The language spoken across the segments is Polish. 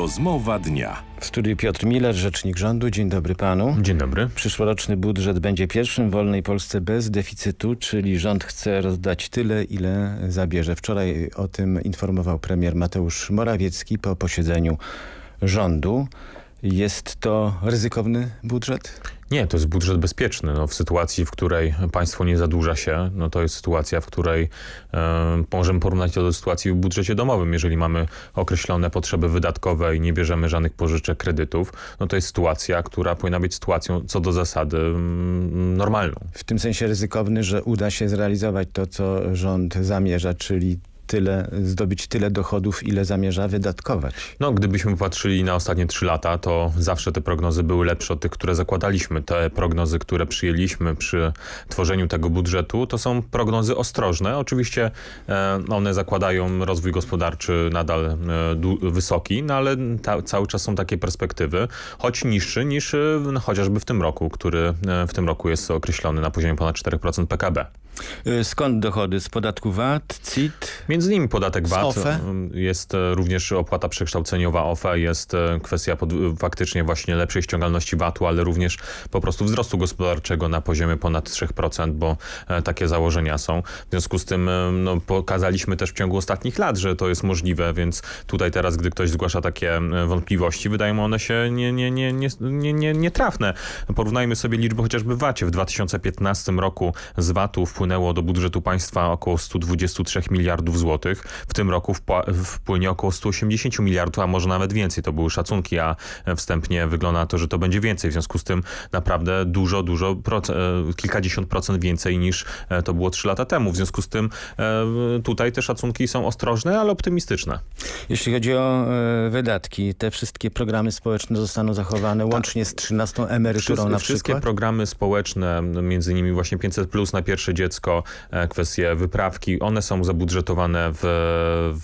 Rozmowa dnia. W studiu Piotr Miller, rzecznik rządu. Dzień dobry panu. Dzień dobry. Przyszłoroczny budżet będzie pierwszym w wolnej Polsce bez deficytu, czyli rząd chce rozdać tyle, ile zabierze. Wczoraj o tym informował premier Mateusz Morawiecki po posiedzeniu rządu. Jest to ryzykowny budżet? Nie, to jest budżet bezpieczny. No, w sytuacji, w której państwo nie zadłuża się, no to jest sytuacja, w której e, możemy porównać to do sytuacji w budżecie domowym. Jeżeli mamy określone potrzeby wydatkowe i nie bierzemy żadnych pożyczek, kredytów, no to jest sytuacja, która powinna być sytuacją co do zasady mm, normalną. W tym sensie ryzykowny, że uda się zrealizować to, co rząd zamierza, czyli tyle, zdobyć tyle dochodów, ile zamierza wydatkować. No, gdybyśmy patrzyli na ostatnie trzy lata, to zawsze te prognozy były lepsze od tych, które zakładaliśmy. Te prognozy, które przyjęliśmy przy tworzeniu tego budżetu, to są prognozy ostrożne. Oczywiście e, one zakładają rozwój gospodarczy nadal e, wysoki, no ale ta, cały czas są takie perspektywy, choć niższy niż no, chociażby w tym roku, który w tym roku jest określony na poziomie ponad 4% PKB. Y, Skąd dochody? Z podatku VAT, CIT? Między innymi podatek VAT, OFE? jest e, również opłata przekształceniowa OFE, jest e, kwestia pod, faktycznie właśnie lepszej ściągalności VAT-u, ale również po prostu wzrostu gospodarczego na poziomie ponad 3%, bo e, takie założenia są. W związku z tym no, pokazaliśmy też w ciągu ostatnich lat, że to jest możliwe, więc tutaj teraz, gdy ktoś zgłasza takie wątpliwości, wydają one się nie, nie, nie, nie, nie, nie, nietrafne. Porównajmy sobie liczby chociażby w VAT-ie. W 2015 roku z VAT-u wpłynęło do budżetu państwa około 123 miliardów złotych. W tym roku wpłynie około 180 miliardów, a może nawet więcej. To były szacunki, a wstępnie wygląda na to, że to będzie więcej. W związku z tym naprawdę dużo, dużo, e, kilkadziesiąt procent więcej niż e, to było 3 lata temu. W związku z tym e, tutaj te szacunki są ostrożne, ale optymistyczne. Jeśli chodzi o e, wydatki, te wszystkie programy społeczne zostaną zachowane łącznie z 13 emeryturą Wszystkie, na wszystkie przykład? programy społeczne, między innymi właśnie 500 plus na pierwsze dziecko, e, kwestie wyprawki, one są zabudżetowane w,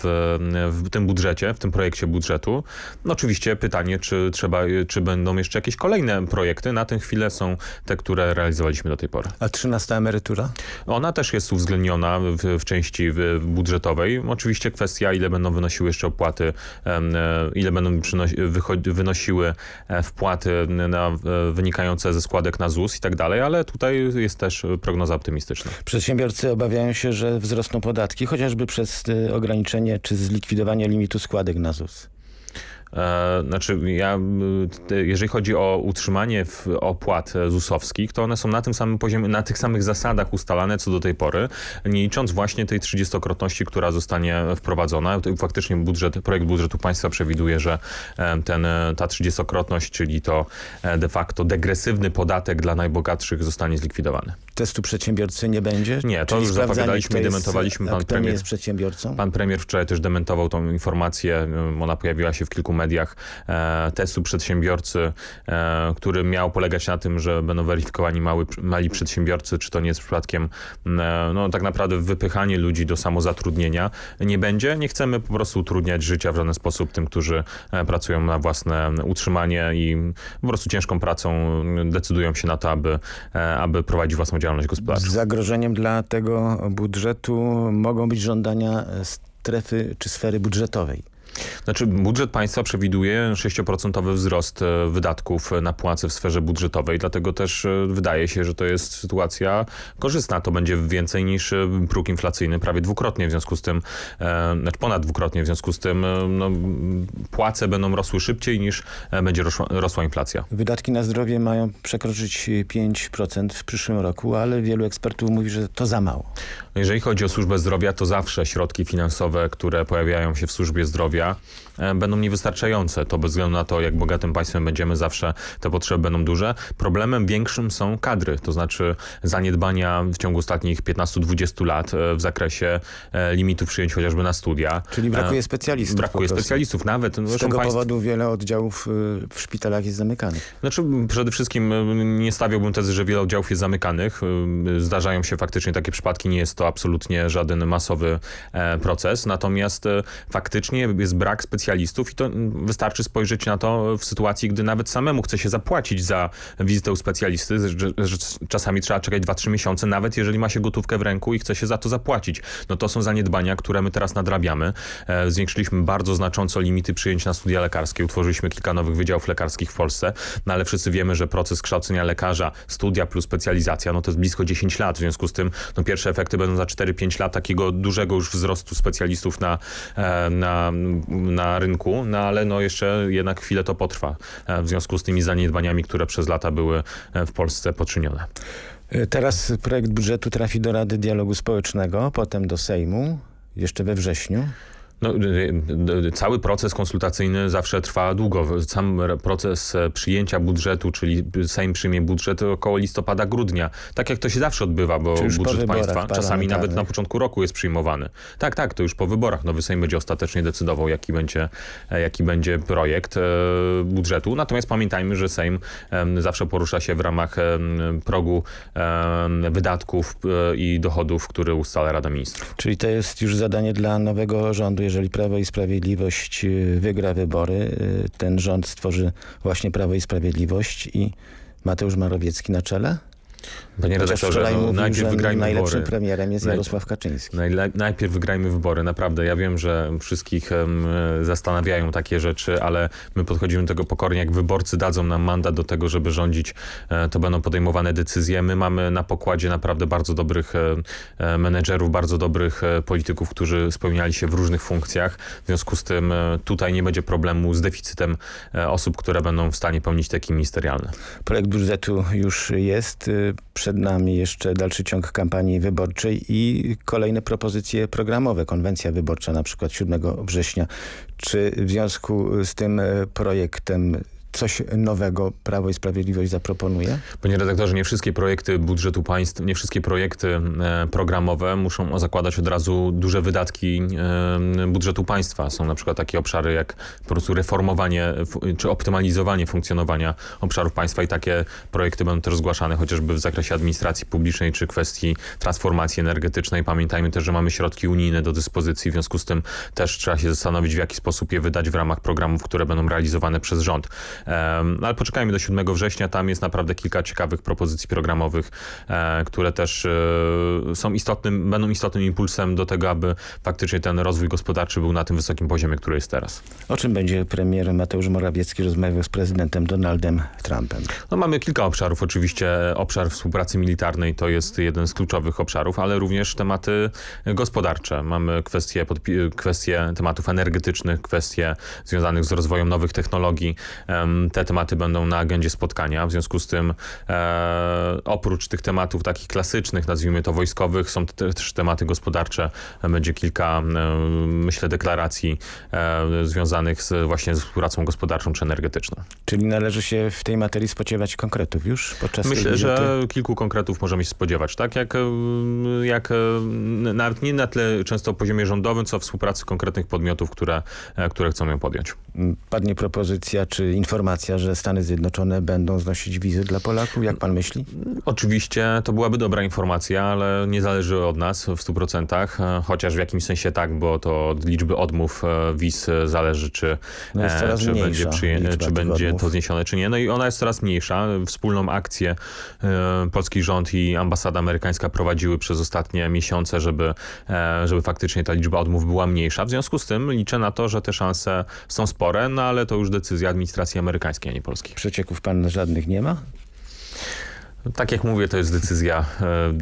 w, w tym budżecie, w tym projekcie budżetu. No oczywiście pytanie, czy trzeba, czy będą jeszcze jakieś kolejne projekty. Na tę chwilę są te, które realizowaliśmy do tej pory. A 13 emerytura? Ona też jest uwzględniona w, w części budżetowej. Oczywiście kwestia, ile będą wynosiły jeszcze opłaty, e, ile będą wynosiły e, wpłaty na, e, wynikające ze składek na ZUS i tak dalej, ale tutaj jest też prognoza optymistyczna. Przedsiębiorcy obawiają się, że wzrosną podatki, chociażby przez e, ograniczenie czy zlikwidowanie limitu składek na ZUS. E, Znaczy, ja, jeżeli chodzi o utrzymanie opłat e, ZUS-owskich, to one są na tym samym poziomie, na tych samych zasadach ustalane co do tej pory, nie licząc właśnie tej trzydziestokrotności, która zostanie wprowadzona. Faktycznie budżet, projekt budżetu państwa przewiduje, że e, ten, ta trzydziestokrotność, czyli to de facto degresywny podatek dla najbogatszych zostanie zlikwidowany. Testu przedsiębiorcy nie będzie? Nie, to Czyli już zapowiadaliśmy i dementowaliśmy. Pan premier- jest przedsiębiorcą? Pan premier wczoraj też dementował tą informację, ona pojawiła się w kilku mediach, e, testu przedsiębiorcy, e, który miał polegać na tym, że będą weryfikowani mały, mali przedsiębiorcy, czy to nie jest przypadkiem e, no, tak naprawdę wypychanie ludzi do samozatrudnienia. Nie będzie, nie chcemy po prostu utrudniać życia w żaden sposób tym, którzy pracują na własne utrzymanie i po prostu ciężką pracą decydują się na to, aby, aby prowadzić własną działalność gospodarczą. Zagrożeniem dla tego budżetu mogą być żądania strefy czy sfery budżetowej. Znaczy budżet państwa przewiduje 6% wzrost e, wydatków na płace w sferze budżetowej, dlatego też e, wydaje się, że to jest sytuacja korzystna. To będzie więcej niż e, próg inflacyjny, prawie dwukrotnie w związku z tym, znaczy ponad dwukrotnie w związku z tym no, płace będą rosły szybciej niż będzie rosła, rosła inflacja. Wydatki na zdrowie mają przekroczyć 5% w przyszłym roku, ale wielu ekspertów mówi, że to za mało. Jeżeli chodzi o służbę zdrowia, to zawsze środki finansowe, które pojawiają się w służbie zdrowia, e, będą niewystarczające. To bez względu na to, jak bogatym państwem będziemy, zawsze te potrzeby będą duże. Problemem większym są kadry, to znaczy zaniedbania w ciągu ostatnich 15-20 lat e, w zakresie e, limitów przyjęć chociażby na studia. Czyli brakuje E, specjalistów. Brakuje specjalistów, nawet. Z tego powodu wiele oddziałów y, w szpitalach jest zamykanych. Znaczy, przede wszystkim nie stawiałbym tezy, że wiele oddziałów jest zamykanych. Zdarzają się faktycznie takie przypadki, nie jest to absolutnie żaden masowy e, proces. Natomiast e, faktycznie jest brak specjalistów i to mm, wystarczy spojrzeć na to w sytuacji, gdy nawet samemu chce się zapłacić za wizytę u specjalisty, że, że czasami trzeba czekać 2-3 miesiące, nawet jeżeli ma się gotówkę w ręku i chce się za to zapłacić. No to są zaniedbania, które my teraz nadrabiamy. E, Zwiększyliśmy bardzo znacząco limity przyjęć na studia lekarskie, utworzyliśmy kilka nowych wydziałów lekarskich w Polsce, no ale wszyscy wiemy, że proces kształcenia lekarza, studia plus specjalizacja, no to jest blisko 10 lat, w związku z tym no pierwsze efekty będą za 4-5 lat takiego dużego już wzrostu specjalistów na, e, na, na rynku, no ale no jeszcze jednak chwilę to potrwa e, w związku z tymi zaniedbaniami, które przez lata były e, w Polsce poczynione. E, Teraz projekt budżetu trafi do Rady Dialogu Społecznego, potem do Sejmu, jeszcze we wrześniu. No, y, y, y, cały proces konsultacyjny zawsze trwa długo. Sam proces e, przyjęcia budżetu, czyli Sejm przyjmie budżet około listopada, grudnia. Tak jak to się zawsze odbywa, bo budżet państwa czasami nawet na początku roku jest przyjmowany. Tak, tak, to już po wyborach. Nowy Sejm będzie ostatecznie decydował, jaki będzie, e, jaki będzie projekt e, budżetu. Natomiast pamiętajmy, że Sejm zawsze porusza się w ramach progu wydatków i dochodów, który ustala Rada Ministrów. Czyli to jest już zadanie dla nowego rządu. Jeżeli Prawo i Sprawiedliwość y, wygra wybory, y, ten rząd stworzy właśnie Prawo i Sprawiedliwość i Mateusz Morawiecki na czele? Panie Chociaż redaktorze, wczoraj no, mówił, najpierw że wygrajmy najlepszym wybory. premierem jest Jarosław Kaczyński. Najle- najpierw wygrajmy wybory, naprawdę. Ja wiem, że wszystkich e, zastanawiają takie rzeczy, ale my podchodzimy do tego pokornie. Jak wyborcy dadzą nam mandat do tego, żeby rządzić, e, to będą podejmowane decyzje. My mamy na pokładzie naprawdę bardzo dobrych e, e, menedżerów, bardzo dobrych polityków, którzy spełniali się w różnych funkcjach. W związku z tym tutaj nie będzie problemu z deficytem osób, które będą w stanie pełnić takie ministerialne. Projekt budżetu już jest. Przed nami jeszcze dalszy ciąg kampanii wyborczej i kolejne propozycje programowe. Konwencja wyborcza na przykład 7 września. Czy w związku z tym y, projektem coś nowego Prawo i Sprawiedliwość zaproponuje? Panie redaktorze, nie wszystkie projekty budżetu państw, nie wszystkie projekty e, programowe muszą zakładać od razu duże wydatki e, budżetu państwa. Są na przykład takie obszary jak po prostu reformowanie czy optymalizowanie funkcjonowania obszarów państwa i takie projekty będą też zgłaszane chociażby w zakresie administracji publicznej czy kwestii transformacji energetycznej. Pamiętajmy też, że mamy środki unijne do dyspozycji, w związku z tym też trzeba się zastanowić, w jaki sposób je wydać w ramach programów, które będą realizowane przez rząd. Em, Ale poczekajmy do 7 września, tam jest naprawdę kilka ciekawych propozycji programowych, e, które też e, są istotnym, będą istotnym impulsem do tego, aby faktycznie ten rozwój gospodarczy był na tym wysokim poziomie, który jest teraz. O czym będzie premier Mateusz Morawiecki rozmawiał z prezydentem Donaldem Trumpem? No, mamy kilka obszarów. Oczywiście obszar współpracy militarnej to jest jeden z kluczowych obszarów, ale również tematy gospodarcze. Mamy kwestie, kwestie tematów energetycznych, kwestie związanych z rozwojem nowych technologii. Em, Te tematy będą na agendzie spotkania. W związku z tym e, oprócz tych tematów takich klasycznych, nazwijmy to wojskowych, są te- też tematy gospodarcze. Będzie kilka, e, myślę, deklaracji e, związanych z, właśnie z współpracą gospodarczą czy energetyczną. Czyli należy się w tej materii spodziewać konkretów już podczas Myślę, że kilku konkretów możemy się spodziewać, tak? Jak, e, jak e, nawet nie na tle często poziomie rządowym, co współpracy konkretnych podmiotów, które, e, które chcą ją podjąć. Padnie propozycja czy informacja, że Stany Zjednoczone będą znosić wizy dla Polaków? Jak pan myśli? Oczywiście to byłaby dobra informacja, ale nie zależy od nas w 100%, e, chociaż w jakimś sensie tak, bo to od liczby odmów e, wiz zależy, czy, No e, czy będzie, czy będzie odmów. to zniesione, czy nie. No i ona jest coraz mniejsza. Wspólną akcję polski rząd i ambasada amerykańska prowadziły przez ostatnie miesiące, żeby, żeby faktycznie ta liczba odmów była mniejsza. W związku z tym liczę na to, że te szanse są spore, no ale to już decyzja administracji amerykańskiej, a nie polskiej. Przecieków pan żadnych nie ma? Tak jak mówię, to jest decyzja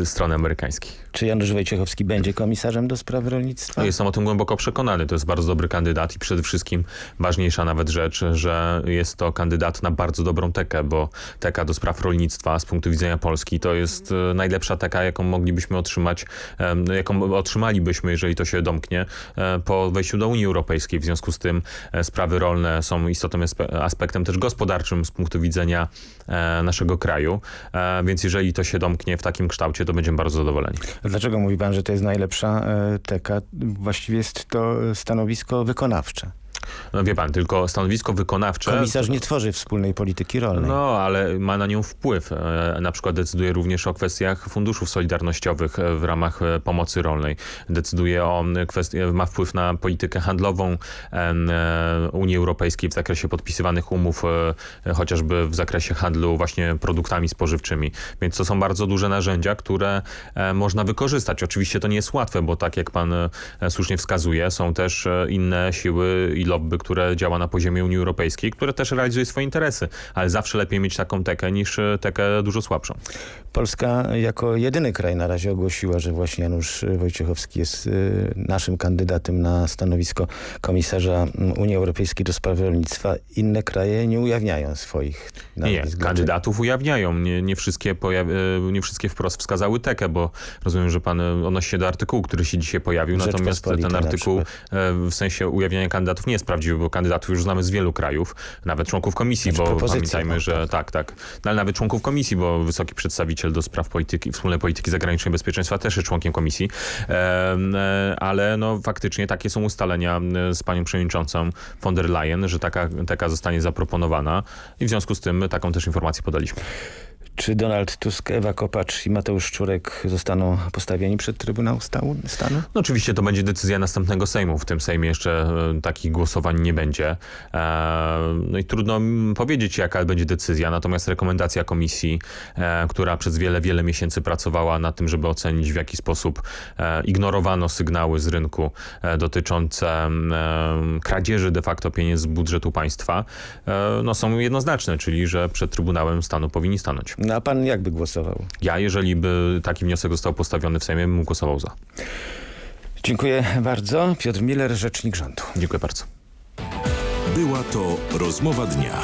e, strony amerykańskiej. Czy Janusz Wojciechowski będzie komisarzem do spraw rolnictwa? No, Jestem o tym głęboko przekonany. To jest bardzo dobry kandydat i przede wszystkim ważniejsza nawet rzecz, że jest to kandydat na bardzo dobrą tekę, bo teka do spraw rolnictwa z punktu widzenia Polski to jest e, najlepsza teka, jaką moglibyśmy otrzymać, em, jaką otrzymalibyśmy, jeżeli to się domknie e, po wejściu do Unii Europejskiej. W związku z tym e, sprawy rolne są istotnym aspe- aspektem też gospodarczym z punktu widzenia e, naszego kraju, E, więc jeżeli to się domknie w takim kształcie, to będziemy bardzo zadowoleni. Dlaczego mówi pan, że to jest najlepsza e, teka? Właściwie jest to stanowisko wykonawcze. No wie pan, tylko stanowisko wykonawcze... Komisarz nie tworzy wspólnej polityki rolnej. No, ale ma na nią wpływ. E, Na przykład decyduje również o kwestiach funduszów solidarnościowych e, w ramach e, pomocy rolnej. Decyduje o kwestii, ma wpływ na politykę handlową Unii Europejskiej w zakresie podpisywanych umów, chociażby w zakresie handlu właśnie produktami spożywczymi. Więc to są bardzo duże narzędzia, które można wykorzystać. Oczywiście to nie jest łatwe, bo tak jak pan słusznie wskazuje, są też inne siły i lobby, które działa na poziomie Unii Europejskiej, które też realizuje swoje interesy, ale zawsze lepiej mieć taką tekę niż e, tekę dużo słabszą. Polska jako jedyny kraj na razie ogłosiła, że właśnie Janusz Wojciechowski jest y, naszym kandydatem na stanowisko komisarza Unii Europejskiej do spraw rolnictwa. Inne kraje nie ujawniają swoich Nie, kandydatów ujawniają. Nie, nie, wszystkie e, nie wszystkie wprost wskazały tekę, bo rozumiem, że pan e, odnosi się do artykułu, który się dzisiaj pojawił, natomiast ten artykuł e, w sensie ujawniania kandydatów nie jest prawdziwy, bo kandydatów już znamy z wielu krajów, nawet członków komisji, Znaczy bo pamiętajmy, no, że tak. tak, tak. No, ale nawet członków komisji, bo wysoki przedstawiciel do spraw polityki, wspólnej polityki zagranicznej i bezpieczeństwa też jest członkiem komisji, e, ale no faktycznie takie są ustalenia z panią przewodniczącą von der Leyen, że taka, taka zostanie zaproponowana i w związku z tym taką też informację podaliśmy. Czy Donald Tusk, Ewa Kopacz i Mateusz Szczurek zostaną postawieni przed Trybunał Stanu? No oczywiście to będzie decyzja następnego Sejmu. W tym Sejmie jeszcze e, takich głosowań nie będzie. E, No i trudno powiedzieć, jaka będzie decyzja. Natomiast rekomendacja komisji, e, która przez wiele, wiele miesięcy pracowała nad tym, żeby ocenić, w jaki sposób ignorowano sygnały z rynku dotyczące kradzieży de facto pieniędzy z budżetu państwa, no są jednoznaczne, czyli że przed Trybunałem Stanu powinni stanąć. No a pan jakby głosował? Ja, jeżeli by taki wniosek został postawiony w Sejmie, bym głosował za. Dziękuję bardzo. Piotr Miller, rzecznik rządu. Dziękuję bardzo. Była to rozmowa dnia.